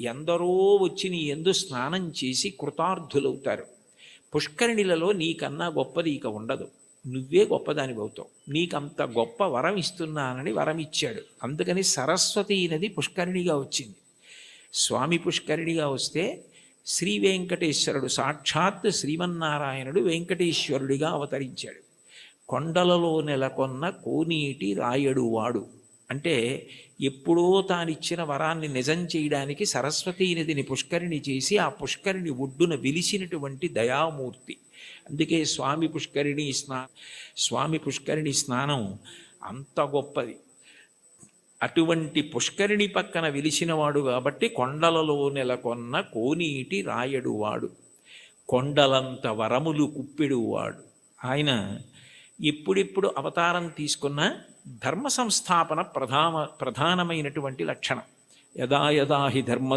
ఎందరో వచ్చి నీ ఎందు స్నానం చేసి కృతార్థులవుతారు. పుష్కరిణిలలో నీకన్నా గొప్పది ఇక ఉండదు. నువ్వే గొప్పదాని అవుతావు నీకంత గొప్ప వరం ఇస్తున్నానని వరం ఇచ్చాడు అందుకని సరస్వతి నది పుష్కరిణిగా వచ్చింది. స్వామి పుష్కరిణిగా వస్తే శ్రీ వెంకటేశ్వరుడు సాక్షాత్ శ్రీమన్నారాయణుడు వెంకటేశ్వరుడిగా అవతరించాడు. కొండలలో నెలకొన్న కోనీటి రాయడు వాడు. అంటే ఎప్పుడో తానిచ్చిన వరాన్ని నిజం చేయడానికి సరస్వతీ నదిని పుష్కరిణి చేసి ఆ పుష్కరిణి ఒడ్డున వెలిసినటువంటి దయామూర్తి. అందుకే స్వామి పుష్కరిణి స్నా స్వామి పుష్కరిణి స్నానం అంత గొప్పది. అటువంటి పుష్కరిణి పక్కన వెలిసినవాడు కాబట్టి కొండలలో నెలకొన్న కోనీటి రాయడు వాడు. కొండలంత వరములు కుప్పెడువాడు ఆయన ఎప్పుడెప్పుడు అవతారం తీసుకున్న ధర్మ సంస్థాపన ప్రధాన ప్రధానమైనటువంటి లక్షణం. యదా యదా హి ధర్మ